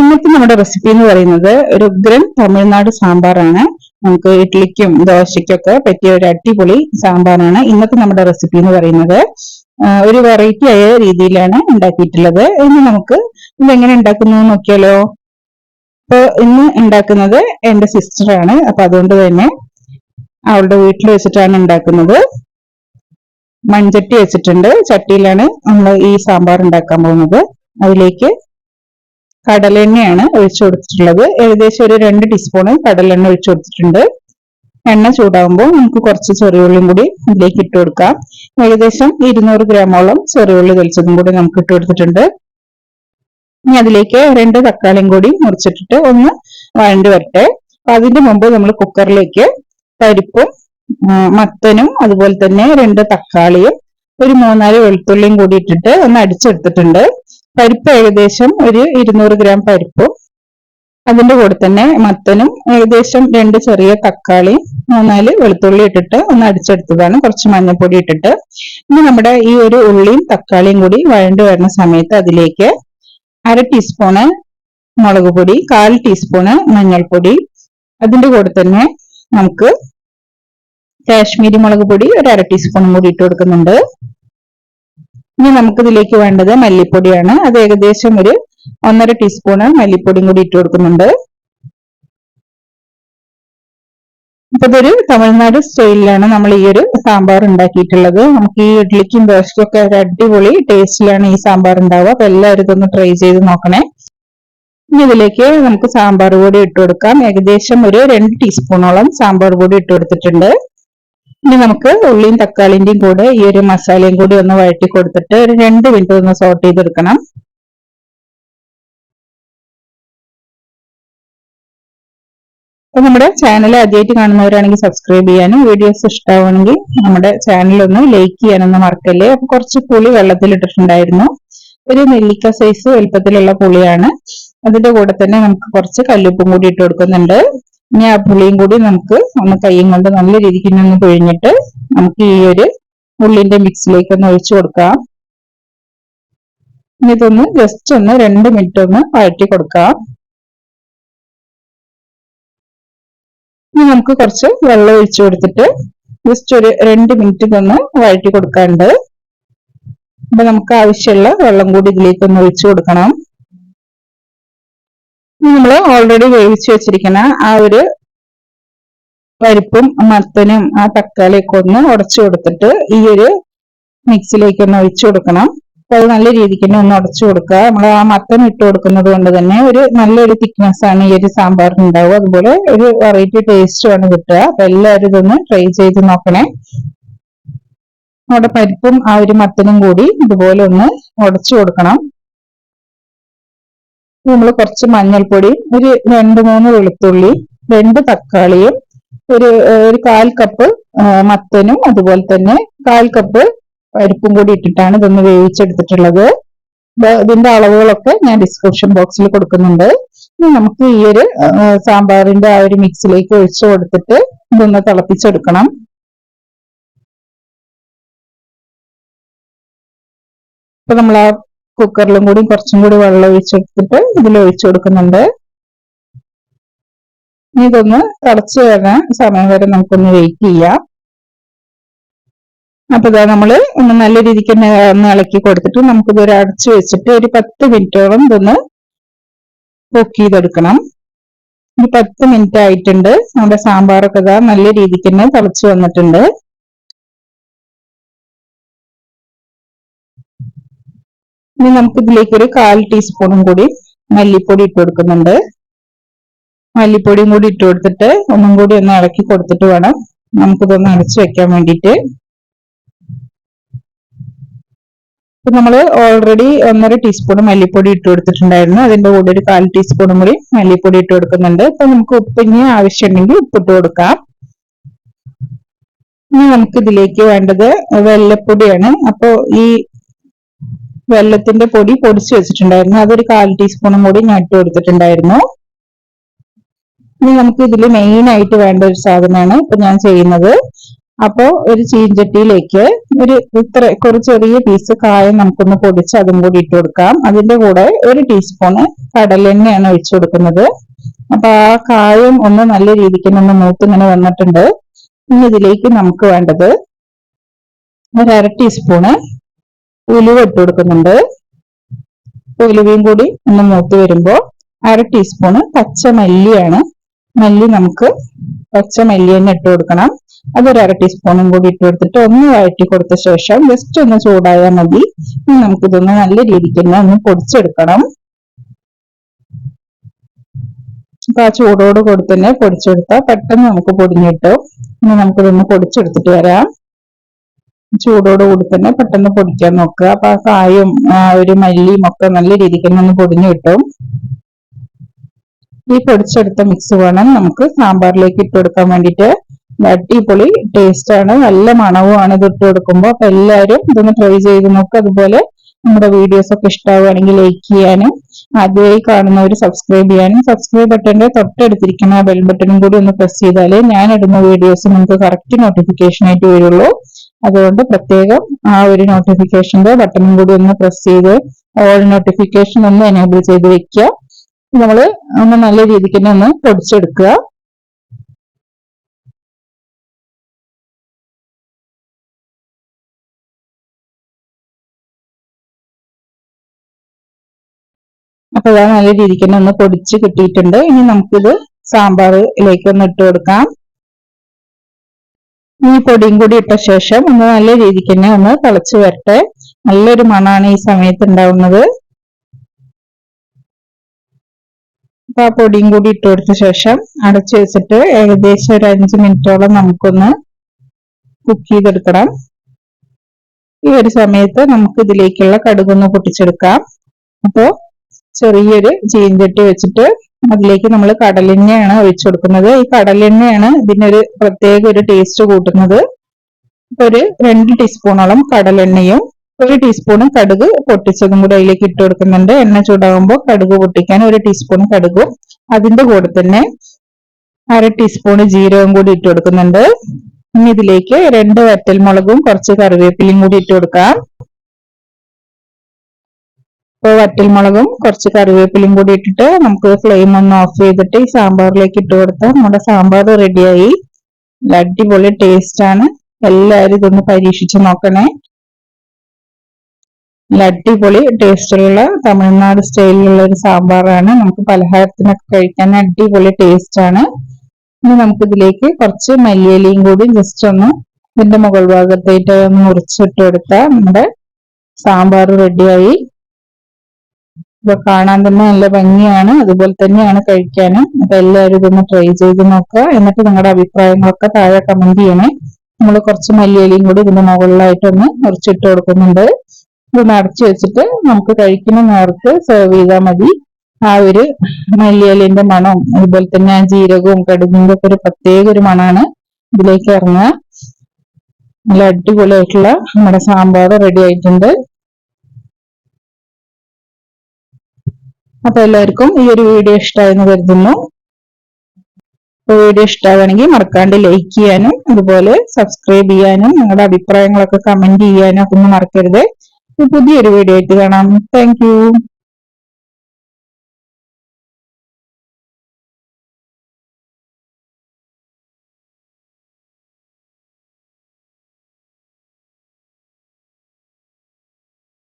ഇന്നത്തെ നമ്മുടെ റെസിപ്പി എന്ന് പറയുന്നത് ഒരു ഉഗ്രൻ തമിഴ്നാട് സാമ്പാറാണ്. നമുക്ക് ഇഡ്ലിക്കും ദോശയ്ക്കൊക്കെ പറ്റിയ ഒരു അടിപൊളി സാമ്പാറാണ് ഇന്നത്തെ നമ്മുടെ റെസിപ്പി എന്ന് പറയുന്നത്. ഒരു വെറൈറ്റി ആയ രീതിയിലാണ് ഉണ്ടാക്കിയിട്ടുള്ളത്. ഇനി നമുക്ക് എങ്ങനെ ഉണ്ടാക്കുന്നു നോക്കിയാലോ? ഇപ്പൊ ഇന്ന് ഉണ്ടാക്കുന്നത് എന്റെ സിസ്റ്ററാണ് അപ്പൊ അതുകൊണ്ട് തന്നെ അവളുടെ വീട്ടിൽ വെച്ചിട്ടാണ് ഉണ്ടാക്കുന്നത്. മൺചട്ടി വെച്ചിട്ടുണ്ട്. ചട്ടിയിലാണ് നമ്മൾ ഈ സാമ്പാർ ഉണ്ടാക്കാൻ പോകുന്നത്. അതിലേക്ക് കടലെണ്ണയാണ് ഒഴിച്ചു കൊടുത്തിട്ടുള്ളത്. ഏകദേശം ഒരു രണ്ട് ടീസ്പൂൺ കടലെണ്ണ ഒഴിച്ചു കൊടുത്തിട്ടുണ്ട്. എണ്ണ ചൂടാകുമ്പോൾ നമുക്ക് കുറച്ച് ചെറിയുള്ളിയും കൂടി ഇതിലേക്ക് ഇട്ട് കൊടുക്കാം. ഏകദേശം ഇരുന്നൂറ് ഗ്രാമോളം ചെറിയുള്ളി തെളിച്ചതും കൂടി നമുക്ക് ഇട്ട് കൊടുത്തിട്ടുണ്ട്. ഇനി അതിലേക്ക് രണ്ട് തക്കാളിയും കൂടി മുറിച്ചിട്ടിട്ട് ഒന്ന് വഴണ്ടി വരട്ടെ. അപ്പൊ അതിന്റെ മുമ്പ് നമ്മൾ കുക്കറിലേക്ക് പരിപ്പും മത്തനും അതുപോലെ തന്നെ രണ്ട് തക്കാളിയും ഒരു മൂന്നാൽ വെളുത്തുള്ളിയും കൂടി ഇട്ടിട്ട് ഒന്ന് അടിച്ചെടുത്തിട്ടുണ്ട്. പരിപ്പ് ഏകദേശം ഒരു ഇരുന്നൂറ് ഗ്രാം പരിപ്പും അതിന്റെ കൂടെ തന്നെ മത്തനും ഏകദേശം രണ്ട് ചെറിയ തക്കാളി മൂന്നാൽ വെളുത്തുള്ളി ഇട്ടിട്ട് ഒന്ന് അടിച്ചെടുത്തതാണ്. കുറച്ച് മഞ്ഞൾപ്പൊടി ഇട്ടിട്ട്. ഇനി നമ്മുടെ ഈ ഒരു ഉള്ളിയും തക്കാളിയും കൂടി വഴണ്ട് വരുന്ന സമയത്ത് അതിലേക്ക് അര ടീസ്പൂണ് മുളക് പൊടി കാൽ ടീസ്പൂണ് മഞ്ഞൾപ്പൊടി അതിന്റെ കൂടെ തന്നെ നമുക്ക് കാശ്മീരി മുളക് പൊടി ഒരു അര ടീസ്പൂണും കൂടി ഇട്ട് കൊടുക്കുന്നുണ്ട്. ഇനി നമുക്ക് ഇതിലേക്ക് വേണ്ടത് മല്ലിപ്പൊടിയാണ്. അത് ഏകദേശം ഒരു ഒന്നര ടീസ്പൂണ് മല്ലിപ്പൊടിയും കൂടി ഇട്ട് കൊടുക്കുന്നുണ്ട്. അപ്പൊ ഇതൊരു തമിഴ്നാട് സ്റ്റൈലിലാണ് നമ്മൾ ഈ ഒരു സാമ്പാർ ഉണ്ടാക്കിയിട്ടുള്ളത്. നമുക്ക് ഈ ഇഡ്ലിക്കും ദോശയ്ക്കും ഒക്കെ ഒരു അടിപൊളി ടേസ്റ്റിലാണ് ഈ സാമ്പാർ ഉണ്ടാവുക. അപ്പൊ എല്ലാവരും ഇതൊന്ന് ട്രൈ ചെയ്ത് നോക്കണേ. ഇനി ഇതിലേക്ക് നമുക്ക് സാമ്പാർ പൊടി ഇട്ട് കൊടുക്കാം. ഏകദേശം ഒരു രണ്ട് ടീസ്പൂണോളം സാമ്പാർ പൊടി ഇട്ട് കൊടുത്തിട്ടുണ്ട്. ഇനി നമുക്ക് ഉള്ളിയും തക്കാളിന്റെയും കൂടെ ഈ ഒരു മസാലയും കൂടി ഒന്ന് വഴറ്റി കൊടുത്തിട്ട് ഒരു രണ്ട് മിനിറ്റ് ഒന്ന് സോട്ട് ചെയ്തെടുക്കണം. നമ്മുടെ ചാനൽ ആദ്യമായിട്ട് കാണുന്നവരാണെങ്കിൽ സബ്സ്ക്രൈബ് ചെയ്യാനും വീഡിയോസ് ഇഷ്ടമാണെങ്കിൽ നമ്മുടെ ചാനൽ ഒന്ന് ലൈക്ക് ചെയ്യാനൊന്നും മറക്കല്ലേ? അപ്പൊ കുറച്ച് പുളി വെള്ളത്തിൽ ഇട്ടിട്ടുണ്ടായിരുന്നു ഒരു നെല്ലിക്ക സൈസ് വലുപ്പത്തിലുള്ള പുളിയാണ്. അതിന്റെ കൂടെ തന്നെ നമുക്ക് കുറച്ച് കല്ലുപ്പും കൂടി ഇട്ട് കൊടുക്കുന്നുണ്ട്. ഇനി ആ പുളിയും കൂടി നമുക്ക് ഒന്ന് കൈയും കൊണ്ട് നല്ല രീതിക്ക് ഒന്ന് പിഴിഞ്ഞിട്ട് നമുക്ക് ഈ ഒരു ഉള്ളിന്റെ മിക്സിലേക്ക് ഒന്ന് ഒഴിച്ചു കൊടുക്കാം. ഇനി ഇതൊന്ന് ജസ്റ്റ് ഒന്ന് രണ്ട് മിനിറ്റ് ഒന്ന് വഴറ്റി കൊടുക്കാം. ഇനി നമുക്ക് കുറച്ച് വെള്ളം ഒഴിച്ചു കൊടുത്തിട്ട് ജസ്റ്റ് ഒരു രണ്ട് മിനിറ്റ് ഇതൊന്ന് വഴറ്റി കൊടുക്കാനുണ്ട്. അപ്പൊ നമുക്ക് ആവശ്യമുള്ള വെള്ളം കൂടി ഇതിലേക്ക് ഒന്ന് ഒഴിച്ചു കൊടുക്കണം. നമ്മൾ ഓൾറെഡി വേവിച്ച് വെച്ചിരിക്കുന്ന ആ ഒരു പരിപ്പും മത്തനും ആ തക്കാളിയൊക്കെ ഒന്ന് ഉടച്ചു കൊടുത്തിട്ട് ഈ ഒരു മിക്സിലേക്ക് ഒന്ന് ഒഴിച്ചു കൊടുക്കണം. അപ്പൊ അത് നല്ല രീതിക്ക് തന്നെ ഒന്ന് ഉടച്ചു കൊടുക്കുക. നമ്മൾ ആ മത്തൻ ഇട്ട് കൊടുക്കുന്നത് കൊണ്ട് തന്നെ ഒരു നല്ലൊരു തിക്നെസ് ആണ് ഈ ഒരു സാമ്പാറിന് ഉണ്ടാവുക അതുപോലെ ഒരു വെറൈറ്റി ടേസ്റ്റും ആണ് കിട്ടുക. അപ്പൊ എല്ലാവരും ഇതൊന്ന് ട്രൈ ചെയ്ത് നോക്കണേ. നമ്മുടെ പരിപ്പും ആ ഒരു മത്തനും കൂടി ഇതുപോലെ ഒന്ന് ഉടച്ചു കൊടുക്കണം. നമ്മൾ കുറച്ച് മഞ്ഞൾപ്പൊടി ഒരു രണ്ട് മൂന്ന് വെളുത്തുള്ളി രണ്ട് തക്കാളിയും ഒരു ഒരു കാൽ കപ്പ് മത്തനും അതുപോലെ തന്നെ കാൽ കപ്പ് പരിപ്പും കൂടി ഇട്ടിട്ടാണ് ഇതൊന്ന് വേവിച്ചെടുത്തിട്ടുള്ളത്. ഇതിന്റെ അളവുകളൊക്കെ ഞാൻ ഡിസ്ക്രിപ്ഷൻ ബോക്സിൽ കൊടുക്കുന്നുണ്ട്. നമുക്ക് ഈ ഒരു സാമ്പാറിന്റെ ആ ഒരു മിക്സിലേക്ക് ഒഴിച്ചു കൊടുത്തിട്ട് ഇതൊന്ന് തിളപ്പിച്ചെടുക്കണം. ഇപ്പൊ നമ്മൾ ആ കുക്കറിലും കൂടി കുറച്ചും കൂടി വെള്ളം ഒഴിച്ചെടുത്തിട്ട് ഇതിൽ ഒഴിച്ചു കൊടുക്കുന്നുണ്ട്. ഇതൊന്ന് തിളച്ചു വരാൻ സമയം വരെ നമുക്കൊന്ന് വെയിറ്റ് ചെയ്യാം. അപ്പൊ ഇതാ നമ്മൾ ഒന്ന് നല്ല രീതിക്ക് തന്നെ ഒന്ന് ഇളക്കി കൊടുത്തിട്ട് നമുക്കിത് ഒരു അടച്ചു വെച്ചിട്ട് ഒരു പത്ത് മിനിറ്റോളം ഇതൊന്ന് കുക്ക് ചെയ്തെടുക്കണം. ഈ പത്ത് മിനിറ്റ് ആയിട്ടുണ്ട്. നമ്മുടെ സാമ്പാറൊക്കെ ഇതാ നല്ല രീതിക്ക് തന്നെ തിളച്ചു വന്നിട്ടുണ്ട്. ഇനി നമുക്ക് ഇതിലേക്ക് ഒരു കാൽ ടീസ്പൂണും കൂടി മല്ലിപ്പൊടി ഇട്ട് കൊടുക്കുന്നുണ്ട്. മല്ലിപ്പൊടിയും കൂടി ഇട്ട് കൊടുത്തിട്ട് ഒന്നും കൂടി ഒന്ന് ഇളക്കി കൊടുത്തിട്ട് വേണം നമുക്കിതൊന്ന് അടച്ചു വെക്കാൻ വേണ്ടിയിട്ട്. ഇപ്പൊ നമ്മൾ ഓൾറെഡി ഒന്നര ടീസ്പൂൺ മല്ലിപ്പൊടി ഇട്ട് കൊടുത്തിട്ടുണ്ടായിരുന്നു. അതിന്റെ കൂടെ ഒരു കാൽ ടീസ്പൂണും കൂടി മല്ലിപ്പൊടി ഇട്ട് കൊടുക്കുന്നുണ്ട്. അപ്പൊ നമുക്ക് ഉപ്പിന് ആവശ്യമുണ്ടെങ്കിൽ ഉപ്പിട്ട് കൊടുക്കാം. ഇനി നമുക്ക് ഇതിലേക്ക് വേണ്ടത് വെള്ളപ്പൊടിയാണ്. അപ്പോ ഈ വെള്ളത്തിന്റെ പൊടി പൊടിച്ചു വെച്ചിട്ടുണ്ടായിരുന്നു. അതൊരു കാൽ ടീസ്പൂണും കൂടി ഞാൻ ഇട്ട് കൊടുത്തിട്ടുണ്ടായിരുന്നു. ഇനി നമുക്ക് ഇതിൽ മെയിൻ ആയിട്ട് വേണ്ട ഒരു സാധനമാണ് ഇപ്പൊ ഞാൻ ചെയ്യുന്നത്. അപ്പോ ഒരു ചീഞ്ചട്ടിയിലേക്ക് ഒരു ഇത്ര കുറച്ച് ചെറിയ പീസ് കായം നമുക്കൊന്ന് പൊടിച്ച് അതും കൂടി ഇട്ട് കൊടുക്കാം. അതിന്റെ കൂടെ ഒരു ടീസ്പൂണ് കടലെണ്ണയാണ് ഒഴിച്ചു കൊടുക്കുന്നത്. അപ്പൊ ആ കായം ഒന്ന് നല്ല രീതിക്ക് ഒന്ന് മൂത്തിങ്ങനെ വന്നിട്ടുണ്ട്. ഇനി ഇതിലേക്ക് നമുക്ക് വേണ്ടത് ഒരു അര ടീസ്പൂണ് ഉലുവ ഇട്ട് കൊടുക്കുന്നുണ്ട്. ഉലുവയും കൂടി ഒന്ന് മൂത്ത് വരുമ്പോൾ അര ടീസ്പൂണ് പച്ച മല്ലിയാണ് മല്ലി നമുക്ക് പച്ച മല്ലി തന്നെ ഇട്ട് കൊടുക്കണം. അതൊരു അര ടീസ്പൂണും കൂടി ഇട്ട് കൊടുത്തിട്ട് ഒന്ന് വഴറ്റി കൊടുത്ത ശേഷം ജസ്റ്റ് ഒന്ന് ചൂടായാൽ മതി. നമുക്കിതൊന്ന് നല്ല രീതിക്ക് തന്നെ ഒന്ന് പൊടിച്ചെടുക്കണം. അപ്പൊ ആ ചൂടോട് കൂടി തന്നെ പൊടിച്ചെടുത്താൽ പെട്ടെന്ന് നമുക്ക് പൊടിഞ്ഞിട്ട് ഇനി നമുക്കിതൊന്ന് പൊടിച്ചെടുത്തിട്ട് വരാം. ചൂടോട് കൂടി തന്നെ പെട്ടെന്ന് പൊടിക്കാൻ നോക്കുക. അപ്പൊ ആ കായും ഒരു മല്ലിയും ഒക്കെ നല്ല രീതിക്ക് തന്നെ ഒന്ന് പൊടിഞ്ഞു കിട്ടും. ഈ പൊടിച്ചെടുത്ത മിക്സ് വേണം നമുക്ക് സാമ്പാറിലേക്ക് ഇട്ട് കൊടുക്കാൻ വേണ്ടിയിട്ട്. അടിപൊളി ടേസ്റ്റ് ആണ്. നല്ല മണവുമാണ് ഇത് ഇട്ട് കൊടുക്കുമ്പോൾ അപ്പൊ എല്ലാവരും ഇതൊന്ന് ട്രൈ ചെയ്ത് നോക്കുക അതുപോലെ നമ്മുടെ വീഡിയോസ് ഒക്കെ ഇഷ്ടമാവുകയാണെങ്കിൽ ലൈക്ക് ചെയ്യാനും ആദ്യമായി കാണുന്നവർ സബ്സ്ക്രൈബ് ചെയ്യാനും സബ്സ്ക്രൈബ് ബട്ടന്റെ തൊട്ടടുത്തിരിക്കുന്ന ബെൽ ബട്ടണും കൂടി ഒന്ന് പ്രസ് ചെയ്താലേ ഞാൻ ഇടുന്ന വീഡിയോസ് നിങ്ങൾക്ക് കറക്റ്റ് നോട്ടിഫിക്കേഷൻ ആയിട്ട് വരുള്ളൂ. അതുകൊണ്ട് പ്രത്യേകം ആ ഒരു നോട്ടിഫിക്കേഷന്റെ ബട്ടണും കൂടി ഒന്ന് പ്രസ് ചെയ്ത് ഓൾ നോട്ടിഫിക്കേഷൻ ഒന്ന് എനേബിൾ ചെയ്ത് വെക്കുക. നമ്മൾ ഒന്ന് നല്ല രീതിക്ക് തന്നെ ഒന്ന് പൊടിച്ചെടുക്കുക. അപ്പൊ ഇതാ നല്ല രീതിക്ക് തന്നെ ഒന്ന് പൊടിച്ച് കിട്ടിയിട്ടുണ്ട്. ഇനി നമുക്കിത് സാമ്പാറിലേക്ക് ഒന്ന് ഇട്ട് കൊടുക്കാം. ഈ പൊടിയും കൂടി ഇട്ട ശേഷം ഒന്ന് നല്ല രീതിക്ക് തന്നെ ഒന്ന് തിളച്ച് വരട്ടെ. നല്ലൊരു മണാണ് ഈ സമയത്ത് ഉണ്ടാവുന്നത്. അപ്പൊ ആ പൊടിയും കൂടി ഇട്ട് കൊടുത്ത ശേഷം അടച്ചു വെച്ചിട്ട് ഏകദേശം ഒരു അഞ്ച് മിനിറ്റോളം നമുക്കൊന്ന് കുക്ക് ചെയ്തെടുക്കണം. ഈ ഒരു സമയത്ത് നമുക്ക് ഇതിലേക്കുള്ള കടുകൊന്ന് പൊട്ടിച്ചെടുക്കാം. അപ്പോ ചെറിയൊരു ചീഞ്ചട്ടി വെച്ചിട്ട് അതിലേക്ക് നമ്മൾ കടലെണ്ണയാണ് ഒഴിച്ചു കൊടുക്കുന്നത് ഈ കടലെണ്ണയാണ് ഇതിനൊരു പ്രത്യേക ഒരു ടേസ്റ്റ് കൂട്ടുന്നത്. ഒരു രണ്ട് ടീസ്പൂണോളം കടലെണ്ണയും ഒരു ടീസ്പൂൺ കടുക് പൊട്ടിച്ചതും കൂടെ അതിലേക്ക് ഇട്ട് കൊടുക്കുന്നുണ്ട്. എണ്ണ ചൂടാകുമ്പോൾ കടുക് പൊട്ടിക്കാൻ ഒരു ടീസ്പൂൺ കടുകും അതിന്റെ കൂടെ തന്നെ അര ടീസ്പൂൺ ജീരകം കൂടി ഇട്ട് കൊടുക്കുന്നുണ്ട്. ഇനി ഇതിലേക്ക് രണ്ട് വറ്റൽമുളകും കുറച്ച് കറിവേപ്പിലയും കൂടി ഇട്ട് കൊടുക്കാം. ഇപ്പോൾ വറ്റൽമുളകും കുറച്ച് കറിവേപ്പിലയും കൂടി ഇട്ടിട്ട് നമുക്ക് ഫ്ലെയിം ഒന്ന് ഓഫ് ചെയ്തിട്ട് ഈ സാമ്പാറിലേക്ക് ഇട്ട് കൊടുത്താൽ നമ്മുടെ സാമ്പാർ റെഡിയായി അടിപൊളി ടേസ്റ്റ് ആണ്. എല്ലാവരും ഇതൊന്ന് പരീക്ഷിച്ച് നോക്കണേ. നല്ല അടിപൊളി ടേസ്റ്റുള്ള തമിഴ്നാട് സ്റ്റൈലിലുള്ള ഒരു സാമ്പാറാണ്. നമുക്ക് പലഹാരത്തിനൊക്കെ കഴിക്കാൻ അടിപൊളി ടേസ്റ്റ് ആണ്. ഇനി നമുക്ക് ഇതിലേക്ക് കുറച്ച് മല്ലിയിലയും കൂടി ജസ്റ്റ് ഒന്ന് ഇതിന്റെ മുകൾ ഭാഗത്തായിട്ട് ഒന്ന് മുറിച്ചിട്ട് കൊടുത്താൽ നമ്മുടെ സാമ്പാർ റെഡിയായി ഇപ്പൊ കാണാൻ തന്നെ നല്ല ഭംഗിയാണ്. അതുപോലെ തന്നെയാണ് കഴിക്കാനും. അപ്പൊ എല്ലാവരും ഇതൊന്ന് ട്രൈ ചെയ്ത് നോക്കുക. എന്നിട്ട് നിങ്ങളുടെ അഭിപ്രായങ്ങളൊക്കെ താഴെ കമന്റ് ചെയ്യണേ. നമ്മൾ കുറച്ച് മല്ലിയിലയും കൂടി ഇതിന്റെ മുകളിലായിട്ടൊന്ന് മുറിച്ചിട്ട് കൊടുക്കുന്നുണ്ട്. ഇത് അടച്ചു വെച്ചിട്ട് നമുക്ക് കഴിക്കുന്ന നേർക്ക് സെർവ് ചെയ്താൽ മതി. ആ ഒരു മല്ലിയലിന്റെ മണവും അതുപോലെ തന്നെ ആ ജീരകവും കടുകിന്റെ ഒക്കെ ഒരു പ്രത്യേക ഒരു മണമാണ് ഇതിലേക്ക് ഇറങ്ങുക. നല്ല അടിപൊളിയായിട്ടുള്ള നമ്മുടെ സാമ്പാർ റെഡി ആയിട്ടുണ്ട്. അപ്പൊ എല്ലാവർക്കും ഈ ഒരു വീഡിയോ ഇഷ്ടമായെന്ന് കരുതുന്നു. വീഡിയോ ഇഷ്ടമാണെങ്കിൽ മറക്കാണ്ട് ലൈക്ക് ചെയ്യാനും അതുപോലെ സബ്സ്ക്രൈബ് ചെയ്യാനും നിങ്ങളുടെ അഭിപ്രായങ്ങളൊക്കെ കമന്റ് ചെയ്യാനും ഒക്കെ ഒന്നും മറക്കരുത്. പുതിയൊരു വീഡിയോ ആയിട്ട് കാണാം. താങ്ക്